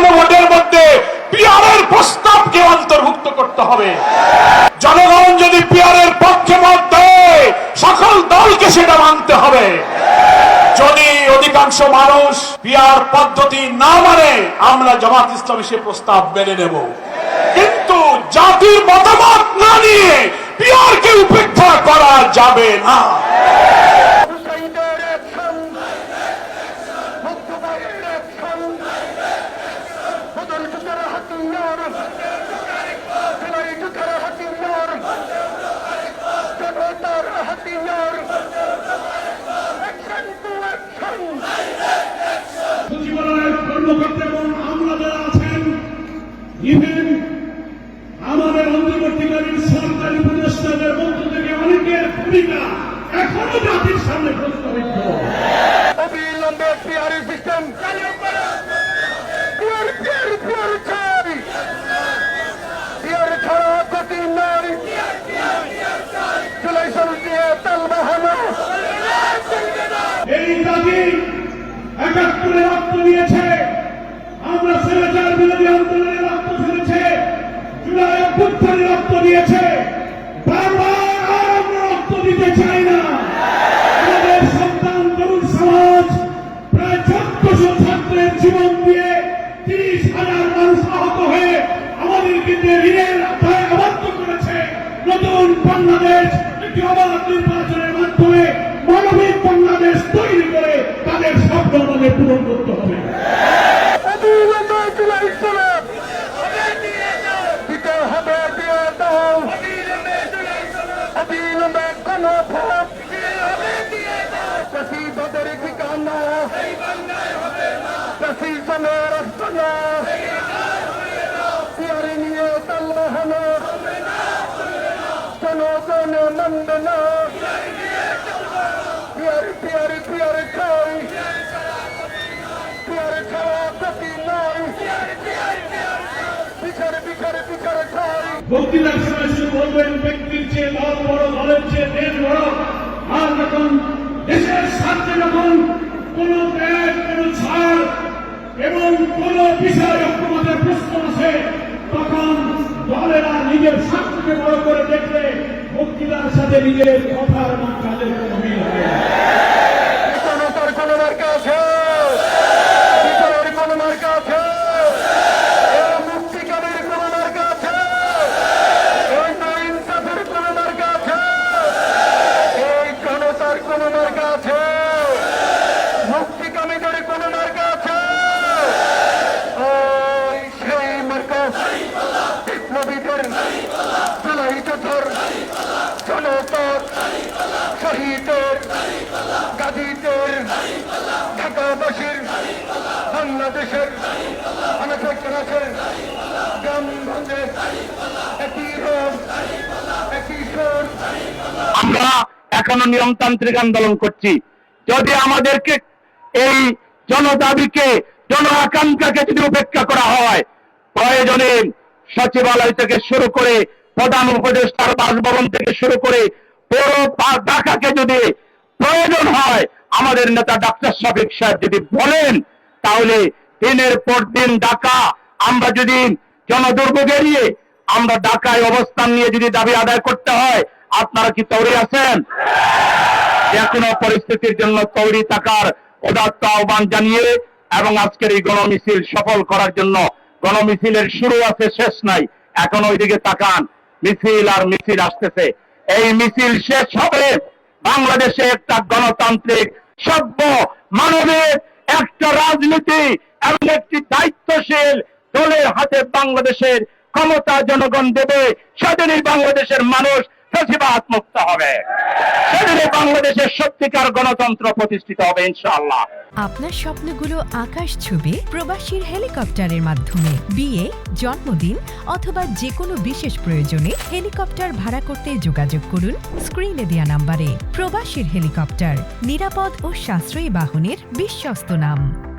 গণভোটের মধ্যে পিয়ারের প্রস্তাবকে অন্তর্ভুক্ত করতে হবে। জনগণ যদি পিয়ারের পক্ষে মত দেয়, সকল দলকে সেটা মানতে হবে। যদি অধিকাংশ মানুষ পিয়ার পদ্ধতি না মানে আমরা জামাত ইসলামী সে প্রস্তাব মেনে নেব। কিন্তু জাতির মতামত না নিয়ে পিয়ারকে উপেক্ষা করা যাবে না। এখনও জাতির সামনে প্রস্তাবিত অবিলম্বে সিস্টেম পিয়ার চাই। পিয়ার ছাড়া গতি নাই। জুলাই সরু দিয়ে তাল বাহানো। এই দাবি একাত্তরে রক্ত দিয়েছে। আমরা সেরেচার বিরোধী আন্দোলনে রক্ত ফেলেছে জুলাই অভ্যুত্থানে রক্ত দিয়েছে। বারবার আর আমরা রক্ত দিতে চাই না। স্বপ্ন আমাদের পূরণ করতে হবে। অবিলম্বে বক্তৃতার সময় শুধু বলবেন, ব্যক্তির চেয়ে দল বড় দলের চেয়ে দেশ বড়। আর যখন দেশের স্বার্থে যখন কোন ত্যাগ, কোন ছাড় এবং কোন বিষয় ঐক্যমতের প্রশ্ন আসে, তখন দলেরা নিজের স্বার্থকে বড় করে দেখলে বক্তৃতার সাথে নিজের কথার এবং কাজের কোনো মিল হবে না। জনতার কোন মার্কা আছে বিচারের কোন মার্কা আছে এই মুক্তিকামীর কোন মার্কা আছে এই ইনসাফের কোন মার্কা আছে এই জনতার কোন মার্কা আছে মুক্তিকামীদের কোন মার্কা আছে ওই সেই মার্কা নবীদের জুলাই যোদ্ধার আমরা এখনও নিয়মতান্ত্রিক আন্দোলন করছি। যদি আমাদেরকে এই জনদাবিকে জন আকাঙ্ক্ষাকে যদি উপেক্ষা করা হয়, প্রয়োজনে সচিবালয় থেকে শুরু করে প্রধান উপদেষ্টার বাসভবন থেকে শুরু করে পুরো ঢাকাকে যদি প্রয়োজন হয়, আমাদের নেতা ডাক্তার শফিক সাহেব যদি বলেন, তাহলে দিনের পর দিন ঢাকা, আমরা যদি জনদুর্ভোগ এড়িয়ে আমরা ঢাকায় অবস্থান নিয়ে যদি দাবি আদায় করতে হয়, আপনারা কি তৈরি আছেন? কোনো পরিস্থিতির জন্য তৈরি থাকার উদাত্ত আহ্বান জানিয়ে এবং আজকের এই গণমিছিল সফল করার জন্য, গণমিছিলের শুরু আছে, শেষ নাই, এখন ওইদিকে তাকান। মিছিল আর মিছিল আসতেছে। এই মিছিল শেষ হবে। বাংলাদেশে একটা গণতান্ত্রিক, সভ্য মানবিক একটা রাজনীতি এবং একটি দায়িত্বশীল দলের হাতে বাংলাদেশের ক্ষমতা জনগণ দেবে। সেদিনই বাংলাদেশের মানুষ ফেসিবাদ মুক্ত হবে। সেদিনে বাংলাদেশের সত্যিকার গণতন্ত্র প্রতিষ্ঠিত হবে, ইনশাআল্লাহ। আপনার স্বপ্নগুলো আকাশ ছুবে প্রবাসীর হেলিকপ্টারের মাধ্যমে। বিয়ে, জন্মদিন অথবা যে কোনো বিশেষ প্রয়োজনে হেলিকপ্টার ভাড়া করতে যোগাযোগ করুন স্ক্রিনে দেওয়া নাম্বারে। প্রবাসীর হেলিকপ্টার, নিরাপদ ও সাশ্রয়ী বাহনের বিশ্বস্ত নাম।